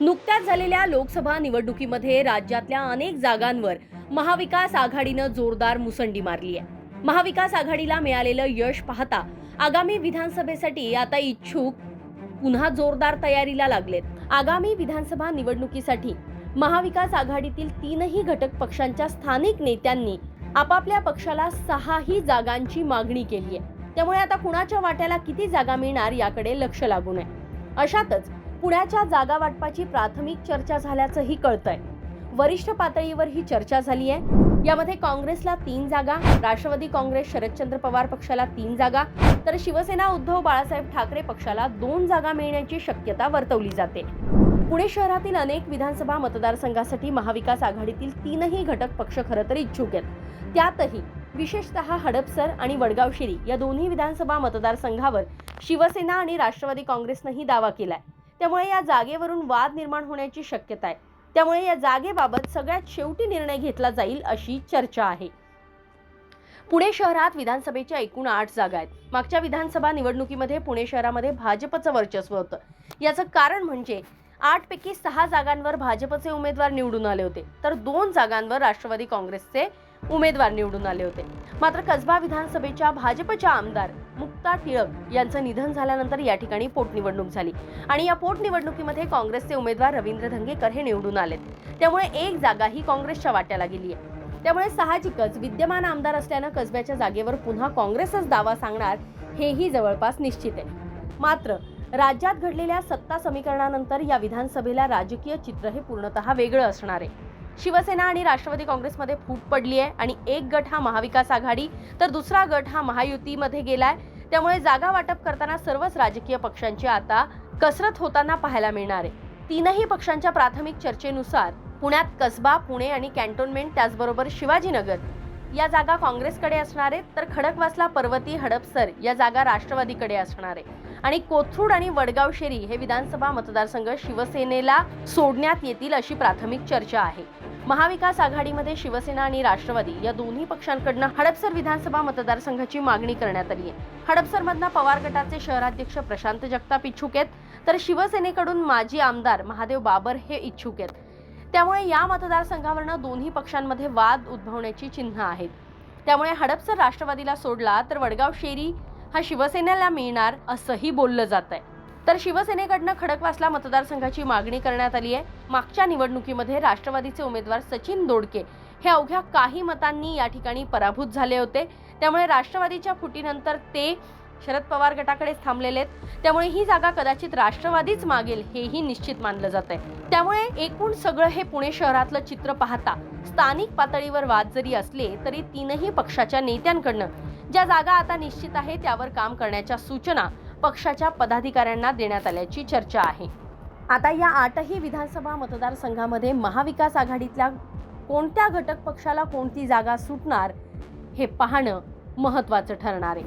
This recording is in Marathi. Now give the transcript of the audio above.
नुकत्याच झालेल्या लोकसभा निवडणुकीमध्ये राज्यातल्या अनेक जागांवर महाविकास आघाडीनं जोरदार मुसंडी मारली आहे. महाविकास आघाडीला मिळालेलं यश पाहता आगामी विधानसभेसाठी आता इच्छुक पुन्हा जोरदार तयारीला लागलेत. आगामी विधानसभा निवडणुकीसाठी महाविकास आघाडीतील तीनही घटक पक्षांच्या स्थानिक नेत्यांनी आपापल्या पक्षाला सहाही जागांची मागणी केली आहे. त्यामुळे आता कुणाच्या वाट्याला किती जागा मिळणार याकडे लक्ष लागू नये. अशातच पुण्याच्या जागा वाटपाची प्राथमिक चर्चा झाल्याचंही कळतंय. वरिष्ठ पातळीवर ही चर्चा झाली आहे यामध्ये काँग्रेसला तीन जागा राष्ट्रवादी काँग्रेस शरदचंद्र पवार पक्षाला तीन जागा तर शिवसेना उद्धव बाळासाहेब ठाकरे पक्षाला दोन जागा मिळण्याची शक्यता वर्तवली जाते. पुणे शहरातील अनेक विधानसभा मतदारसंघासाठी महाविकास आघाडीतील तीनही घटक पक्ष खरं तर इच्छुक आहेत. त्यातही विशेषतः हडपसर आणि वडगाव शिरी या दोन्ही विधानसभा मतदारसंघावर शिवसेना आणि राष्ट्रवादी काँग्रेसनंही दावा केलाय. त्यामुळे या जागेवरून वाद निर्माण होण्याची शक्यता आहे. त्यामुळे या जागेबाबत सगळ्यात शेवटी निर्णय घेतला जाईल अशी चर्चा आहे. पुणे शहरात विधानसभेच्या एकूण आठ जागा आहेत. मागच्या विधानसभा निवडणुकीमध्ये पुणे शहरामध्ये भाजपचं वर्चस्व होतं. याचं कारण म्हणजे आठपैकी सहा जागांवर भाजपचे उमेदवार निवडून आले होते. तर दोन जागांवर राष्ट्रवादी काँग्रेसचे उमेदवार निवडून आले होते. मात्र कसबा विधानसभेच्या भाजपच्या आमदार मुक्ता टिळक यांचं निधन झाल्यानंतर या ठिकाणी पोटनिवडणूक झाली. आणि या पोटनिवडणुकीमध्ये काँग्रेसचे उमेदवार रवींद्र धंगेकर हे निवडून आलेत. त्यामुळे एक जागा ही काँग्रेसच्या वाट्याला गेली आहे त्यामुळे साहजिकच विद्यमान आमदार असल्यानं कसब्याच्या जागेवर पुन्हा काँग्रेसच दावा सांगणार हेही जवळपास निश्चित आहे. मात्र राज्यात घडलेल्या सत्ता समीकरणानंतर या विधानसभेला राजकीय चित्र हे पूर्णतः वेगळं असणार आहे. शिवसेना आणि राष्ट्रवादी काँग्रेसमध्ये फूट पडली आहे आणि एक गट हा महाविकास आघाडी तर दुसरा गट हा महायुतीमध्ये गेलाय. त्यामुळे जागा वाटप करताना सर्वच राजकीय पक्षांची आता कसरत होताना पाहायला मिळणार आहे. तीनही पक्षांच्या प्राथमिक चर्चेनुसार पुण्यात कसबा पुणे आणि कॅन्टोन्मेंट त्याचबरोबर शिवाजीनगर या जागा काँग्रेसकडे असणार आहेत तर खडकवासला पर्वती हडपसर या जागा राष्ट्रवादीकडे असणार आहे. आणि कोथरूड आणि वडगाव शेरी हे विधानसभा मतदारसंघ शिवसेनेला सोडण्यात येतील अशी प्राथमिक चर्चा आहे. महाविकास आघाडीमध्ये शिवसेना आणि राष्ट्रवादी या दोन्ही पक्षांकडनं हडपसर विधानसभा मतदारसंघाची मागणी करण्यात आली आहे. हडपसरमधनं पवार गटाचे शहराध्यक्ष प्रशांत जगताप इच्छुक आहेत तर शिवसेनेकडून माजी आमदार महादेव बाबर हे इच्छुक आहेत. त्यामुळे या मतदारसंघावरनं दोन्ही पक्षांमध्ये वाद उद्भवण्याची चिन्ह आहेत. त्यामुळे हडपसर राष्ट्रवादीला सोडला तर वडगाव शेरी हा शिवसेनेला मिळणार असंही बोललं जात आहे तर शिवसेनेकडनं खडकवासला मतदारसंघाची मागणी करण्यात आली आहे. मागच्या निवडणुकीमध्ये राष्ट्रवादीचे उमेदवार सचिन दोडके हे अवघ्या काही मतांनी या ठिकाणी पराभूत झाले होते. त्यामुळे राष्ट्रवादीच्या फुटीनंतर ते शरद पवार गटाकडेच थांबलेले आहेत. त्यामुळे ही जागा कदाचित राष्ट्रवादीच मागेल हेही निश्चित मानलं जात आहे त्यामुळे एकूण सगळं हे पुणे शहरातलं चित्र पाहता स्थानिक पातळीवर वाद जरी असले तरी तीनही पक्षाच्या नेत्यांकडनं ज्या जागा आता निश्चित आहे त्यावर काम करण्याच्या सूचना पक्षाच्या पदाधिकाऱ्यांना देण्यात आल्याची चर्चा आहे. आता या आठही विधानसभा मतदारसंघामध्ये महाविकास आघाडीतल्या कोणत्या घटक पक्षाला कोणती जागा सुटणार हे पाहणं महत्त्वाचं ठरणार आहे.